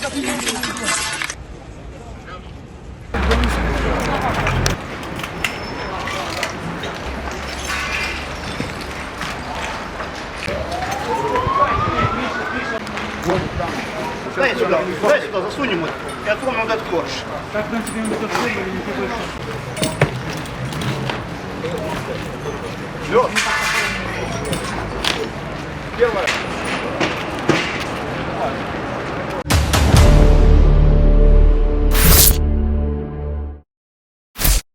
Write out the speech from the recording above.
Документы. Дай сюда, дай сюда, засунем ему и отрубим этот корж. Лед. Первое.